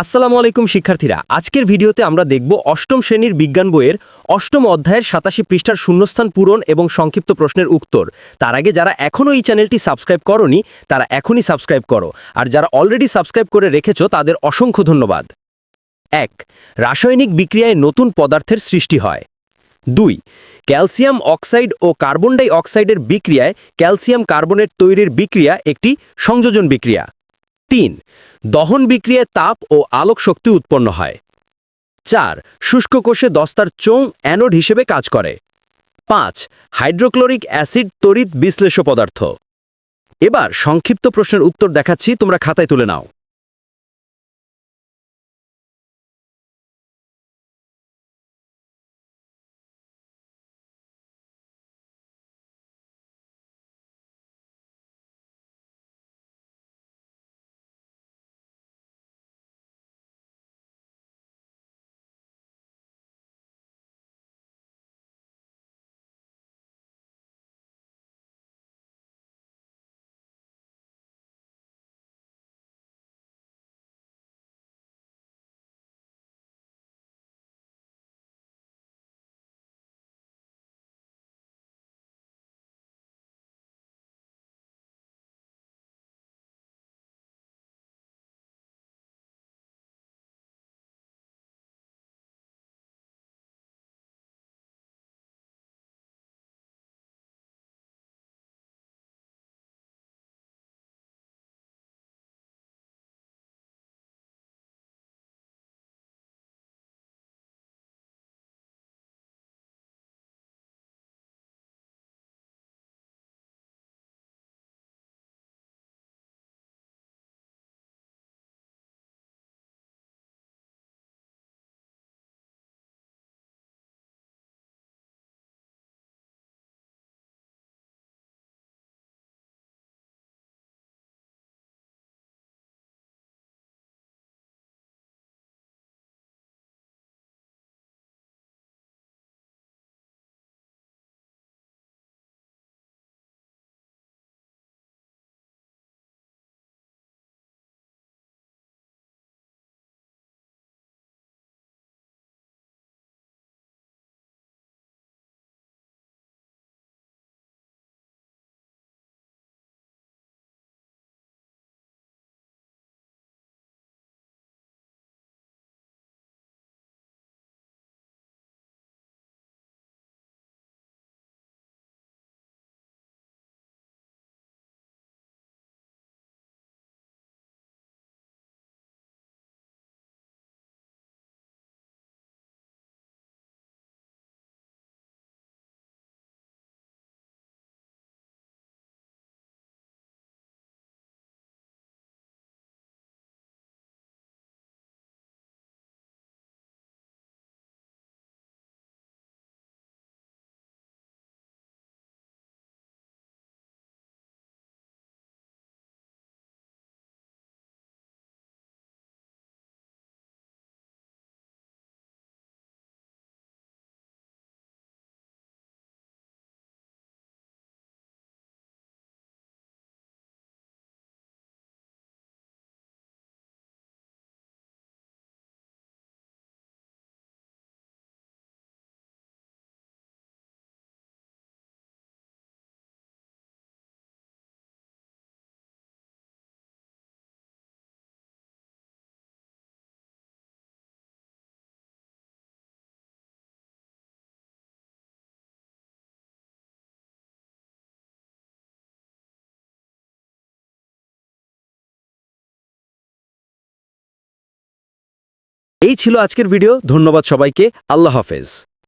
আসসালামু আলাইকুম, শিক্ষার্থীরা। আজকের ভিডিওতে আমরা দেখব অষ্টম শ্রেণির বিজ্ঞান বইয়ের অষ্টম অধ্যায়ের সাতাশি পৃষ্ঠার শূন্যস্থান পূরণ এবং সংক্ষিপ্ত প্রশ্নের উত্তর। তার আগে যারা এখনও এই চ্যানেলটি সাবস্ক্রাইব করনি, তারা এখনই সাবস্ক্রাইব করো। আর যারা অলরেডি সাবস্ক্রাইব করে রেখেছ, তাদের অসংখ্য ধন্যবাদ। এক, রাসায়নিক বিক্রিয়ায় নতুন পদার্থের সৃষ্টি হয়। দুই, ক্যালসিয়াম অক্সাইড ও কার্বন ডাই অক্সাইডের বিক্রিয়ায় ক্যালসিয়াম কার্বনেট তৈরির বিক্রিয়া একটি সংযোজন বিক্রিয়া। তিন, দহন বিক্রিয়ায় তাপ ও আলোক শক্তি উৎপন্ন হয়। চার, শুষ্ক কোষে দস্তার চোং অ্যানোড হিসেবে কাজ করে। পাঁচ, হাইড্রোক্লোরিক অ্যাসিড তড়িৎ বিশ্লেষ পদার্থ। এবার সংক্ষিপ্ত প্রশ্নের উত্তর দেখাচ্ছি, তোমরা খাতায় তুলে নাও। এই ছিল আজকের ভিডিও। ধন্যবাদ সবাইকে। আল্লাহ হাফেজ।